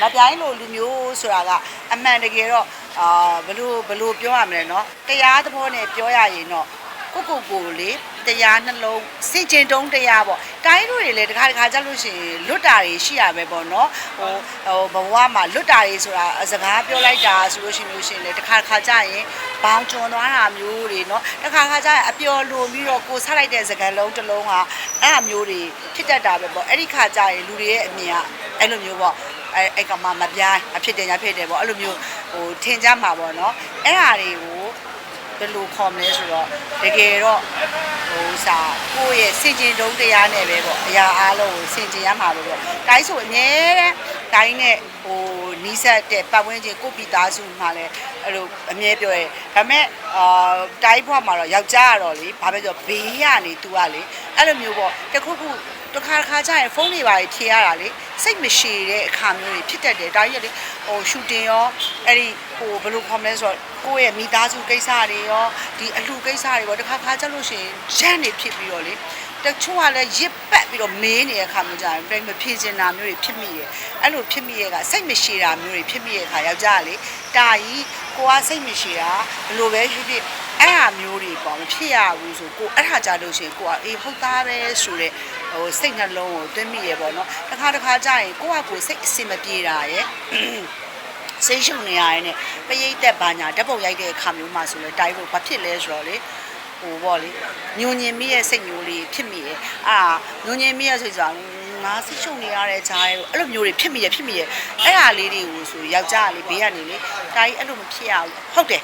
မပြိုင်းလိုလူမျိုးဆိုတာကအမှန်တကယ်တော့အာဘလို့ဘလို့ပြောရမလဲနော်တရားသဘောနဲ့ပြောရရင်တော့ကိုကိုကိုလေတရားနှလုံးစင်ကျင်တုံးတရားပေါ့တိုင်းတို့တွေလည်းတခါတခါကြလို့ရှိရင်လွတ်တာတွေရှိရပဲပေါ့နော်ဟိုဟိုဘဝမှာလွတ်တာတွေဆိုတာအစကားပြောလိုက်တာဆိုလို့ရှိလို့ရှိရင်လည်းတခါတခါကြရင်ဘောင်ကျွံသွားတာမျိုးတွေနော်တခါခါကြရင်အပျော်လိုပြီးတော့ကိုဆက်လိုက်တဲ့စကားလုံးတစ်လုံးဟာအဲ့အမျိုးတွေဖြစ်တတ်တာပဲပေါ့အဲ့ဒီခါကြရင်လူတွေရဲ့အမြင်ကအဲ့လိုမျိုးပေါ့ အဲအဲ့ကောင်မမပြိုင်းအဖြစ်တယ်ညာဖြစ်တယ်ပေါ့အဲ့လိုမျိုးဟိုထင်ကြမှာပေါ့နော်အဲ့ဟာတွေကိုဘယ်လိုခေါ်မလဲဆိုတော့တကယ်တော့ဟိုစာကိုယ့်ရဲ့စင်ကြင်တုံးတရားနဲ့ပဲပေါ့အရာအားလုံးကိုစင်ကြင်ရမှာလို့ပေါ့တိုင်းဆိုအများတဲ့ တိုင်းနဲ့ဟိုနီးစပ်တဲ့ပတ်ဝန်းကျင်ကိုယ့်ပိသားစုမှလည်းအဲ့လိုအမြဲပြောရဲဒါပေမဲ့အာတိုင်းဘွားမှာတော့ယောက်ျားကတော့လေဘာပဲပြောဘေးကနေ तू ကလေအဲ့လိုမျိုးပေါ့တခုခုတစ်ခါတစ်ခါကျရင်ဖုန်းတွေပါဖြေရတာလေစိတ်မရှိတဲ့အခါမျိုးတွေဖြစ်တတ်တယ်ဒါကြီးကလေဟိုရှူတင်ရောအဲ့ဒီဟိုဘယ်လိုခေါ်မလဲဆိုတော့ကိုယ့်ရဲ့မိသားစုကိစ္စတွေရောဒီအလှကိစ္စတွေရောတစ်ခါခါကျလို့ရှိရင်ရန်နေဖြစ်ပြီးတော့လေ တချို့ကလည်းရစ်ပတ်ပြီးတော့မင်းနေတဲ့အခါမျိုးကြရင်ပြိမဖြေချင်တာမျိုးတွေဖြစ်မိတယ်အဲ့လိုဖြစ်မိရဲ့ကစိတ်မရှိတာမျိုးတွေဖြစ်မိရဲ့အခါယောက်ျားကလေတာကြီးကိုကစိတ်မရှိတာဘယ်လိုပဲဖြစ်ဖြစ်အဲ့ဟာမျိုးတွေပေါ့မဖြစ်ရဘူးဆိုကိုအဲ့ဟာကြလို့ရှိရင်ကိုကအေးဟုတ်သားပဲဆိုတဲ့ဟိုစိတ်နှလုံးကိုတွင်းမိရပေါ့နော်တစ်ခါတစ်ခါကြရင်ကိုကကိုစိတ်အစင်မပြေတာရဲ့စိတ်ရှုံနေရတဲ့နဲ့ပရိတ်သက်ဘာညာဓာတ်ပုံရိုက်တဲ့အခါမျိုးမှာဆိုလဲတိုင်းဖို့ဘာဖြစ်လဲဆိုတော့လေ ဟိုပေါ့လေညဉ့်ညင်မိရဲ့စိတ်မျိုးလေးဖြစ်မိရဲ့အာညဉ့်ညင်မိရဲ့စိတ်ဆိုတာငါစိတ်ရှုံနေရတဲ့ဂျားရဲ့အဲ့လိုမျိုးတွေဖြစ်မိရဲ့ဖြစ်မိရဲ့အဲ့ဟာလေးတွေကိုဆိုယောက်ျားကလေးဘေးကနေလေတာကြီးအဲ့လိုမဖြစ်ရဘူးဟုတ်တယ်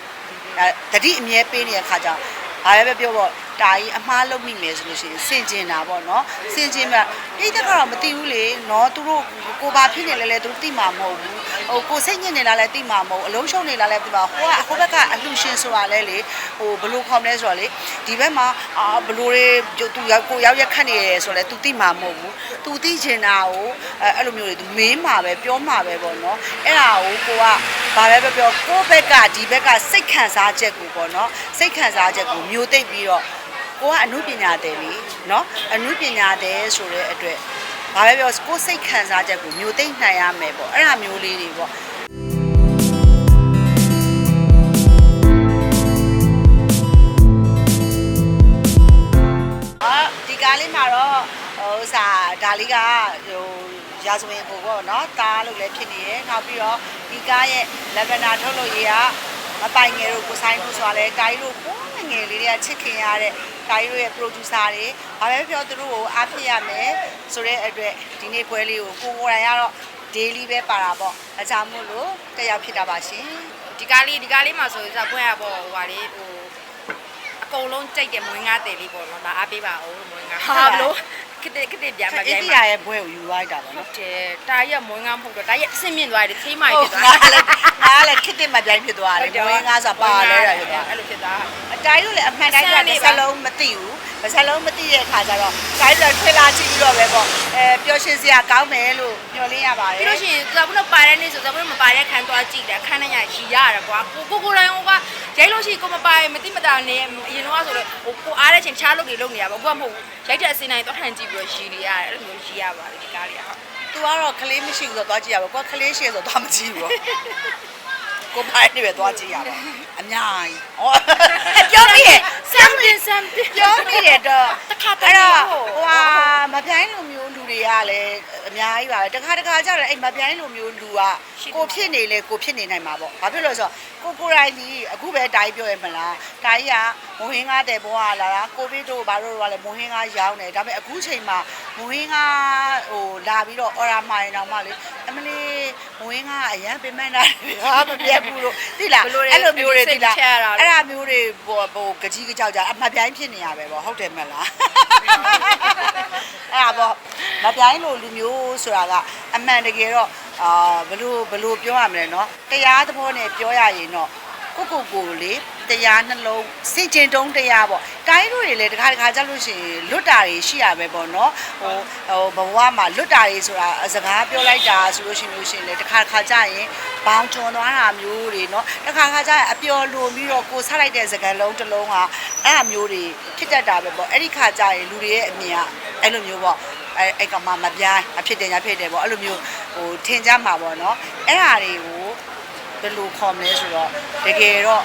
အဲတတိအမြဲပေးနေတဲ့အခါကျတော့ ဘာပဲပြောပေါ့တာကြီးအမားလုံးမိမယ်ဆိုလို့ရှိရင်စင်ကျင်တာပေါ့နော်စင်ကျင်မှာပြိတ္တကတော့မသိဘူးလေနော်သူတို့ကိုဘာဖြစ်နေလဲလဲသူတို့သိမှာမဟုတ်ဘူးဟိုကိုစိတ်ညစ်နေလားလဲသိမှာမဟုတ်အလုံးရှုံနေလားလဲသိမှာဟိုကဟိုဘက်ကအလှရှင်ဆိုတာလဲလေဟိုဘလို့ခေါ်မလဲဆိုတော့လေဒီဘက်မှာအာဘလို့တွေသူရောက်ကိုရောက်ရက်ခတ်နေရဲဆိုတော့လဲသူသိမှာမဟုတ်ဘူးသူသိချင်တာကိုအဲအဲ့လိုမျိုးတွေသူမင်းမှာပဲပြောမှာပဲပေါ့နော်အဲ့ဒါကိုကိုက ဘာပဲပြောပြောကိုယ့်ဘက်ကဒီဘက်ကစိတ်ခံစားချက်ကိုပေါ့နော်စိတ်ခံစားချက်ကိုမျိုးသိပ်ပြီးတော့ကိုကအမှုပညာတယ်လေနော်အမှုပညာတယ်ဆိုတဲ့အတွက်ဘာပဲပြောကိုယ်စိတ်ခံစားချက်ကိုမျိုးသိမ့်နိုင်ရမယ်ပေါ့အဲ့ဒါမျိုးလေးတွေပေါ့အာဒီကားလေးမှာတော့ဟိုစာဒါလေးကဟို ရာဇဝင်ကိုပေါ့နော်ကားလို့လည်းဖြစ်နေတယ်နောက်ပြီးတော့ဒီကားရဲ့လက်ဗန်ဒါထုတ်လုပ်ရေးကမပိုင်ငယ်တို့ကိုဆိုင်တို့ဆိုရလဲကာကြီးတို့ကိုငယ်လေးတွေကချစ်ခင်ရတဲ့ကာကြီးတို့ရဲ့ producer တွေဘာပဲပြောသူတို့ကိုအားဖြစ်ရမယ်ဆိုတဲ့အတွက်ဒီနေ့ပွဲလေးကိုကိုကိုရိုင်ကတော့ daily ပဲပါတာပေါ့အကြောင်းမို့လို့တက်ရောက်ဖြစ်တာပါရှင်ဒီကားလေးဒီကားလေးမှာဆိုရင်စပွဲရပေါ့ဟိုဟာလေးဟိုအကုန်လုံးကြိုက်တယ်မွေးငါတယ်လေးပေါ့နော်ဒါအားပေးပါအောင်မွေးငါဟာဘလို့ ခစ်တဲ့ခစ်တဲ့ပြန်မအိပြန်န္ဒိယမှာရဲ့ဘွဲကိုယူလိုက်တာပေါ့ဟုနော်တ်တယ်တာရက်မွေးငါမဟုတ်တော့တာရက်အဆင်မြင့်သွားတယ်သေးမှဟုဖြစ်တ်သွား ငါလည်းငါလည်းခစ်တဲ့မပြိုင်ဖြစ်သွားတယ်ဘွဲငါဆိုပါလဲတာဖြစ်သွားအဲ့လိုဖြစ်သွားအတိုင်းလို့လည်းအမှန်တိုင်းကတစ်စလုံးမသိဘူးတစ်စလုံးမသိတဲ့အခါကျတော့တိုင်းတော့ထွေလာကြည့်ပြီးတော့ပဲပေါ့အဲပျော်ရွှင်စရာကောင်းမယ်လို့ညွှန်လင်းရပါတယ်ပြီးလို့ရှိရင်ဇာဘူးလို့ပါတဲ့နေ့ဆိုဇာဘူးလို့မပါတဲ့ခန်းသွားကြည့်တယ်ခန်းနဲ့ရရီရတယ်ကွာကိုကိုကိုတိုင်းဟိုကရိုက်လို့ရှိရင်ကိုမပါရင်မတိမတာနေအရင်တော့ဆိုတော့ဟိုကိုအားတဲ့ချိန်ချားလုပ်တွေလုပ်နေရပါဘူးကိုကမဟုတ်ရိုက်တဲ့အစင်းတိုင်းသွားထန်ကြည့်ပြီးတော့ရီနေရတယ်အဲ့လိုမျိုးရီရပါတယ်ဒီကားလေးကဟုတ် သူကတော့ကလေးမရှိဘူးဆိုတော့သွားကြည့်ရပါကိုကကလေးရှိရဆိုတော့သွားမကြည့်ဘူးပေါ့ကိုဖိုင်နေပဲသွားကြည့်ရပါအများကြီးဟောပြောမိရဲ့ something something ပြောမိတယ်တော့တစ်ခါတည်းအဲ့တော့ဟိုဟိုဟာမပြိုင်းလိုမျိုးလူ တွေကလည်းအများကြီးပါပဲတခါတခါကျတော့အဲ့မပြိုင်းလိုမျိုးလူကကိုဖြစ်နေလေကိုဖြစ်နေနိုင်မှာပေါ့ဘာဖြစ်လို့လဲဆိုတော့ကိုကိုရိုင်းကြီးအခုပဲတိုင်းပြောရမလားတိုင်းကမဟင်းကားတဲ့ဘဝလာတာကိုဗစ်တို့ဘာလို့တော့လဲမဟင်းကားရောင်းနေဒါပေမဲ့အခုချိန်မှာမဟင်းကားဟိုလာပြီးတော့အော်ရာမိုင်တော့မှလေအမလေးမဟင်းကားအရန်ပင်မနာဟာမပြတ်ဘူးလို့သိလားအဲ့လိုမျိုးတွေသိလားအဲ့ဒါမျိုးတွေဟိုဟိုကကြီးကကြောက်ကြအမှတ်ပြိုင်းဖြစ်နေရပဲပေါ့ဟုတ်တယ်မလားအဲ့ဒါပေါ့ မပြိုင်းလို့လူမျိုးဆိုတာကအမှန်တကယ်တော့အာဘလို့ဘလို့ပြောရမလဲနော်တရားသဘောနဲ့ပြောရရင်တော့ကိုကိုကိုလေတရားနှလုံးစိတ်ကျင်တုံးတရားပေါ့တိုင်းတို့တွေလည်းတခါတခါကြလို့ရှိရင်လွတ်တာတွေရှိရပဲပေါ့နော်ဟိုဟိုဘဝမှာလွတ်တာတွေဆိုတာစကားပြောလိုက်တာဆိုလို့ရှိရင်လို့ရှိရင်လည်းတခါတခါကြရင်ဘောင်ကျွန်သွားတာမျိုးတွေနော်တခါခါကြရင်အပျော်လိုပြီးတော့ကိုဆက်လိုက်တဲ့စကားလုံးတစ်လုံးဟာအဲ့အမျိုးတွေဖြစ်တတ်တာပဲပေါ့အဲ့ဒီခါကြရင်လူတွေရဲ့အမြင်ကအဲ့လိုမျိုးပေါ့ အဲအဲ့ကောင်မမပြိုင်းအဖြစ်တယ်ညာဖြစ်တယ်ပေါ့အဲ့လိုမျိုးဟိုထင်ကြမှာပေါ့နော်အဲ့ဟာတွေကိုဘယ်လိုခေါ်မလဲဆိုတော့တကယ်တော့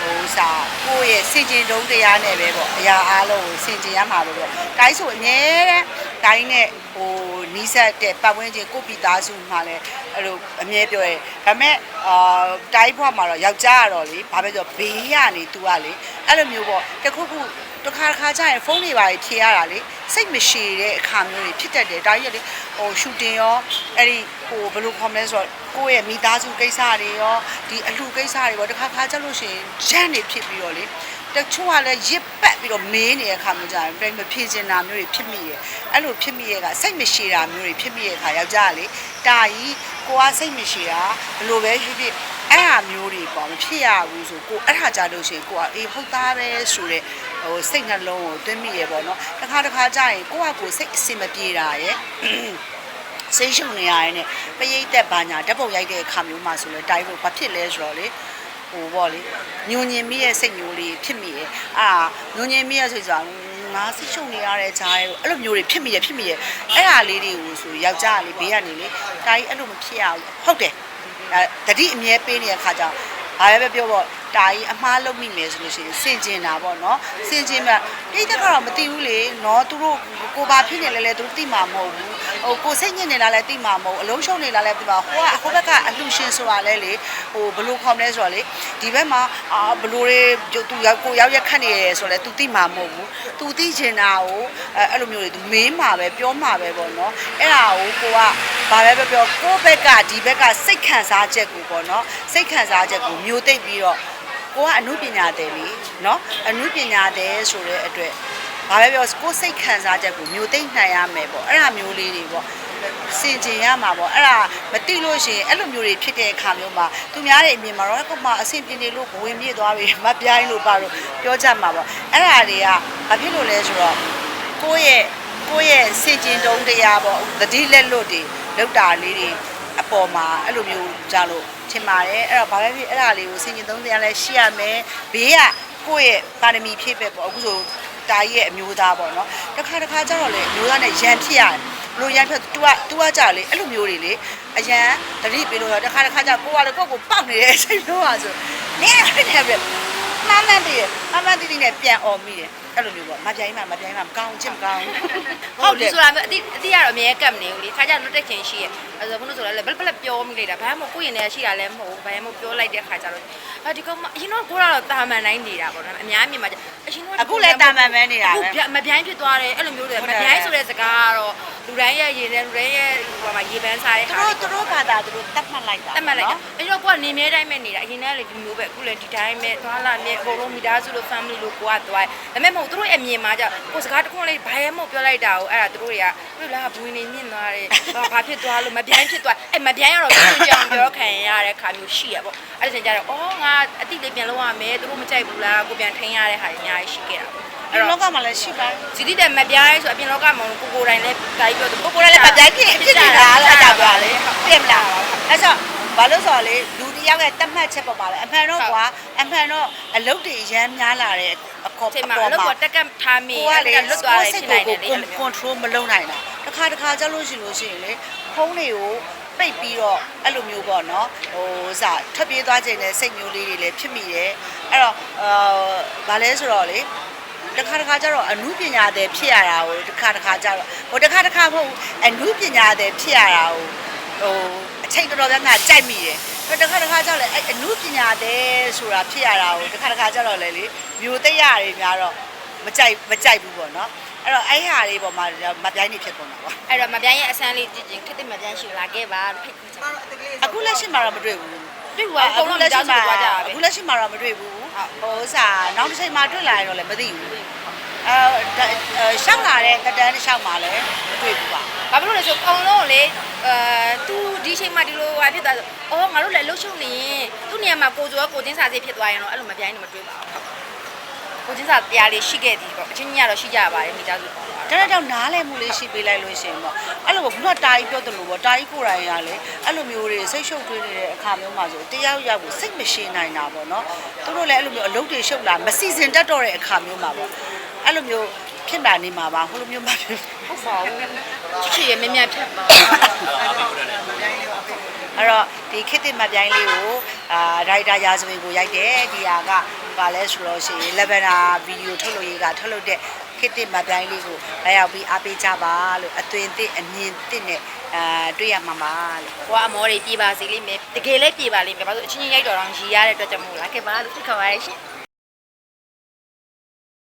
ဟိုစာကိုယ့်ရဲ့စင်ကျင်တုံးတရားနဲ့ပဲပေါ့အရာအားလုံးကိုစင်ကျင်ရမှာပဲပေါ့တိုင်းဆိုအမြဲတမ်း တိုင်းနဲ့ဟိုနီးစပ်တဲ့ပတ်ဝန်းကျင်ကိုယ့်ပိသားစုမှလည်းအဲ့လိုအမြဲပြောရဲဒါပေမဲ့အာတိုင်းဘွားမှာတော့ယောက်ျားကတော့လေဘာပဲပြောဘေးရနေ तू ကလေအဲ့လိုမျိုးပေါ့တခုခုတစ်ခါတစ်ခါကျရင်ဖုန်းတွေပါဖြေရတာလေစိတ်မရှိတဲ့အခါမျိုးတွေဖြစ်တတ်တယ်ဒါကြီးကလေဟိုရှူတင်ရောအဲ့ဒီဟိုဘယ်လိုခေါ်မလဲဆိုတော့ကိုယ့်ရဲ့မိသားစုကိစ္စတွေရောဒီအလှကိစ္စတွေပေါ့တစ်ခါခါကျလို့ရှိရင်ဂျန်နေဖြစ်ပြီးတော့လေ တချို့ကလည်းရစ်ပတ်ပြီးတော့မေးနေတဲ့အခါမျိုးကြရင်ပြိမဖြေချင်တာမျိုးတွေဖြစ်မိရဲ့အဲ့လိုဖြစ်မိရဲ့ကစိတ်မရှိတာမျိုးတွေဖြစ်မိရဲ့အခါယောက်ျားကလေတာကြီးကိုကစိတ်မရှိတာဘယ်လိုပဲဖြစ်ဖြစ်အဲ့ဟာမျိုးတွေပေါ့မဖြစ်ရဘူးဆိုကိုအဲ့ဟာကြလို့ရှိရင်ကိုကအေးဟုတ်သားပဲဆိုတဲ့ဟိုစိတ်နှလုံးကိုတွင်းမိရဲ့ပေါ့နော်တစ်ခါတစ်ခါကျရင်ကိုကကိုစိတ်အစင်မပြေတာရဲ့စိတ်ရှုံနေရရင်ねပရိတ်သက်ဘာညာဓာတ်ပုံရိုက်တဲ့အခါမျိုးမှာဆိုလဲတိုင်းဖို့ဘာဖြစ်လဲဆိုတော့လေ ဟိုပေါ့လေညွန်ညင်မိရဲ့စိတ်မျိုးလေးဖြစ်မိရဲ့အာညွန်ညင်မိရဲ့စိတ်ဆိုတာငါစိတ်ရှုံနေရတဲ့ဂျားရဲ့အဲ့လိုမျိုးတွေဖြစ်မိရဲ့ဖြစ်မိရဲ့အဲ့ဟာလေးတွေကိုဆိုယောက်ျားလေးဘေးကနေလေတိုင်းအဲ့လိုမဖြစ်ရဘူးဟုတ်တယ်အဲတတိအမြဲပေးနေတဲ့ခါကျတော့ဘာပဲပြောပေါ့တာကြီးအမှားလုပ်မိမယ်ဆိုလို့ရှိရင်စင်ကျင်တာပေါ့နော်စင်ကျင်မှာတိတ်တက်ကတော့မသိဘူးလေနော်သူတို့ကိုဘာဖြစ်နေလဲလဲသူတို့သိမှာမဟုတ်ဘူး ဟိုကိုစိတ်ညစ်နေလားလဲသိမှာမဟုတ်အလုံးရှုံနေလားလဲသိမှာဟိုကဟိုဘက်ကအလှရှင်ဆိုတာလဲလေဟိုဘလို့ခေါ်မလဲဆိုတော့လေဒီဘက်မှာအာဘလို့တွေသူရောက်ကိုရောက်ရက်ခတ်နေရဲဆိုလဲသူသိမှာမဟုတ်ဘူးသူသိချင်တာကိုအဲအဲ့လိုမျိုးတွေသူမင်းမှာပဲပြောမှာပဲပေါ့နော်အဲ့ဒါကိုကိုကဘာပဲပြောပြောကိုဘက်ကဒီဘက်ကစိတ်ခံစားချက်ကိုပေါ့နော်စိတ်ခံစားချက်ကိုမျိုးသိပ်ပြီးတော့ ကိုကအမှုပညာတယ်လေเนาะအမှုပညာတယ်ဆိုတဲ့အတွက် ဘာပဲပြောကိုယ်စိတ်ခံစားချက်ကိုမျိုးသိမ့်နိုင်ရမယ်ပေါ့အဲ့ဒါမျိုးလေးတွေပေါ့စင်ကျင်ရမှာပေါ့အဲ့ဒါမသိလို့ရှိရင်အဲ့လိုမျိုးတွေဖြစ်တဲ့အခါမျိုးမှာသူများတွေအမြင်မှာတော့ကောမအဆင်ပြေနေလို့ဘဝင်ပြေးသွားပြီမပြိုင်းလို့ပါလို့ပြောကြမှာပေါ့အဲ့ဒါတွေကဘာဖြစ်လို့လဲဆိုတော့ကိုယ့်ရဲ့ကိုယ့်ရဲ့စင်ကျင်တုံးတရားပေါ့သတိလက်လွတ်တွေလောက်တာလေးတွေအပေါ်မှာအဲ့လိုမျိုးကြလို့ထင်ပါတယ်အဲ့တော့ဘာပဲဖြစ်အဲ့ဒါလေးကိုစင်ကျင်တုံးတရားလည်းရှိရမယ်ဘေးကကိုယ့်ရဲ့ပါရမီဖြည့်ပဲပေါ့အခုဆို တာကြီးရဲ့အမျိုးသားပေါ့နော်တစ်ခါတစ်ခါကျတော့လေအမျိုးသားနဲ့ရန်ဖြစ်ရတယ်ဘလို့ရန်ဖြစ် तू က तू ကကြလေအဲ့လိုမျိုးတွေလေအရန်တတိပေးလို့တော့တစ်ခါတစ်ခါကျကိုကလည်းကိုယ့်ကိုပောက်နေတဲ့အချိန်တော့ပါဆိုနင်းရတယ်ပဲမမန်တည်းမမန်တီတီနဲ့ပြန်អော်မိတယ်အဲ့လိုမျိုးပေါ့မပြိုင်းမှမပြိုင်းမှမကောင်းချင်မကောင်း ဟုတ်တယ်ဆိုတာမျိုးအတိအတိကတော့အမြဲကပ်မနေဘူးလေခါကြလွတ်တဲ့ချင်းရှိရဲ့အဲဆိုခုနဆိုလည်းဘယ်ဘယ်ပြောမိလိုက်တာဘာမှမကိုယ့်ရင်ထဲရှိတာလည်းမဟုတ်ဘူးဘာမှမပြောလိုက်တဲ့ခါကျတော့အာဒီကောင်အရင်တော့ကိုကတော့တာမန်တိုင်းနေတာပေါ့နော်အများမြင်မှာအ ရှင်တော့အခုလည်းတာမန်ပဲနေတာအခုပဲမပြိုင်းဖြစ်သွားတယ်အဲ့လိုမျိုးတွေဟုတ်မတယ်ပြိုင်းဆိုတဲ့စကားကတော့လူတိုင်းရဲ့ရေနဲ့လူတိုင်းရဲ့ဟိုမှာရေပန်းစားတဲ့သူခါတို့သူတို့ဘာသာသူတို့တတ်မှတ်လိုက်တာတတ်မှတ်လိုက်တာအဲ့တော့ကိုကနေမြဲတိုင်းပဲနေတာအရင်ကလည်းဒီမျိုးပဲအခုလည်းဒီတိုင်းပဲသွားလာမြဲအကုန်လုံးမိသားစုလို့ family လို့ကိုကသွားတယ်ဒါပေမဲ့မဟုတ်သူတို့ရဲ့အမြင်မှာကြောင့်ကိုစကားတစ်ခုလေးဘာရဲမို့ပြောလိုက်တာကိုအဲ့ဒါသူတို့တွေကသူတို့လားဘွင်းနေမြင့်သွားတယ်ဘာဘာဖြစ်သွားလို့မပြိုင်းဖြစ်သွားအဲ့မပြိုင်းရတော့သူကြောင်ပြောခံရတဲ့ခါမျိုးရှိရပေါ့အဲ့ဒါကျတော့အော်ငါအတိလေးပြန်လုပ်ရမယ်သူတို့မကြိုက်ဘူးလားကိုပြန်ထိန်းရတဲ့ဟာတွေအများကြီးရှိခဲ့တာပေါ့ဒီလောကမှာလည်းရှိပါတယ်စီတီတဲ့မပြိုင်းဆိုအပြင်လောကမှာကိုကိုတိုင်းလည်းတိုင်းပြောသူကိုကိုလည်းမပြိုင်ဖြစ်ဖြစ်နေတာလားအဲ့ဒါပြောလေပြင်မလားအဲ့ဆိုဘာလို့ဆိုတော့လေလူတစ်ယောက်ရဲ့တတ်မှတ်ချက်ပေါ်ပါလေအမှန်တော့ကွာအမှန်တော့အလုပ်တွေရမ်းများလာတဲ့အခေါ်ချိန်အမှာပေါ်လောမှာကတက်ကထားမိကိုကအဲ့လေဒါလွတ်သွားတယ်ဖြစ်နိုင်တယ်လေကို control မလုပ်နိုင်တာတစ်ခါတစ်ခါကြောက်လို့ရှိလို့ရှိရင်လေဖုန်းတွေကို ပိတ်ပြီးတော့အဲ့လိုမျိုးပေါ့နော်ဟိုစထွက်ပြေးသွားခြင်းနဲ့စိတ်မျိုးလေးတွေလည်းဖြစ်မိတယ်အဲ့တော့အာဘာလဲဆိုတော့လေတခါတခါကျတော့အမှုပညာတဲ့ဖြစ်ရတာကိုတခါတခါကျတော့ဟိုတခါတခါမဟုတ်ဘူးအမှုပညာတဲ့ဖြစ်ရတာကိုဟိုအချိန်တော်တော်များများကြိုက်မိတယ်အဲ့တခါတခါကျတော့လေအဲ့အမှုပညာတဲ့ဆိုတာဖြစ်ရတာကိုတခါတခါကျတော့လေလေမျိုးသိရတွေများတော့ မကြိုက်မကြိုက်ဘူးပေါ့နော်အဲ့တော့အဲ့ဟာလေးပေါ်မှာမပြိုင်းနေဖြစ်ကုန်တာပေါ့အဲ့တော့မပြိုင်းရဲ့အစမ်းလေးကြည့်ချင်းခက်တဲ့မပြိုင်းရှိလာခဲ့ပါဖိတ်ခေါ်ချင်အခုလက်ရှိမှာတော့မတွေ့ဘူးတွေ့ဘူးအကုန်လုံးကြောက်ကြသွားကြပါပဲအခုလက်ရှိမှာတော့မတွေ့ဘူးဟိုဥစားနောက်တစ်ချိန်မှာတွေ့လာရင်တော့လည်းမသိဘူးအဲရှောက်လာတဲ့တက်တန်းတစ်လျှောက်မှာလည်းမတွေ့ဘူးပါဘာဖြစ်လို့လဲဆိုအကုန်လုံးလေအဲသူဒီချိန်မှာဒီလိုဟာဖြစ်သွားဆိုအော်ငါတို့လည်းလှုပ်ရှုပ်နေရင်သူ့နေရာမှာကိုကျော်ကိုချင်းစာစိဖြစ်သွားရင်တော့အဲ့လိုမပြိုင်းနေမတွေ့ပါဘူး ကိုချင်းစာတရားလေးရှိခဲ့သည်ပေါ့အချင်းကြီးကတော့ရှိကြပါတယ်မိသားစုပေါ့ဒါနဲ့တော့နားလည်မှုလေးရှိပေးလိုက်လို့ရှိရင်ပေါ့အဲ့လိုပေါ့ခုနတာကြီးပြောတယ်လို့ပေါ့တာကြီးကိုယ်တိုင်ရလေအဲ့လိုမျိုးတွေစိတ်ရှုပ်ထွေးနေတဲ့အခါမျိုးမှာဆိုတရားရောက်ကိုစိတ်မရှိနိုင်တာပေါ့နော်သူတို့လည်းအဲ့လိုမျိုးအလုပ်တွေရှုပ်လာမစီစဉ်တတ်တော့တဲ့အခါမျိုးမှာပေါ့အဲ့လိုမျိုးဖြဖြစ်လာနေမှာပါဟိုလိုမျိုးမဖြစ်ဟုတ်ပါဘူးချစ်ချစ်ရမြမြဖြတ်ပါ အဲ့တော့ဒီခေတ်သစ်မပြိုင်းလေးကိုအာရိုက်တာရာဇဝင်ကိုရိုက်တယ်ဒီဟာကဘာလဲဆိုလို့ရှိရင် Lavender ဗီဒီယိုထုတ်လို့ရေးကထုတ်လို့တဲ့ခေတ်သစ်မပြိုင်းလေးကိုလာရောက်ပြီးအားပေးကြပါလို့အသွင်သစ်အမြင်သစ်နဲ့အာတွေ့ရမှာပါလို့ဘွားအမောတွေပြေပါစေလိမ့်မယ်တကယ်လည်းပြေပါလိမ့်မယ်ဘာလို့အချင်းချင်းရိုက်တော်အောင်ရည်ရတဲ့အတွက်ကြောင့်မို့လားကဲပါလို့ဖိတ်ခေါ်ပါရရှင်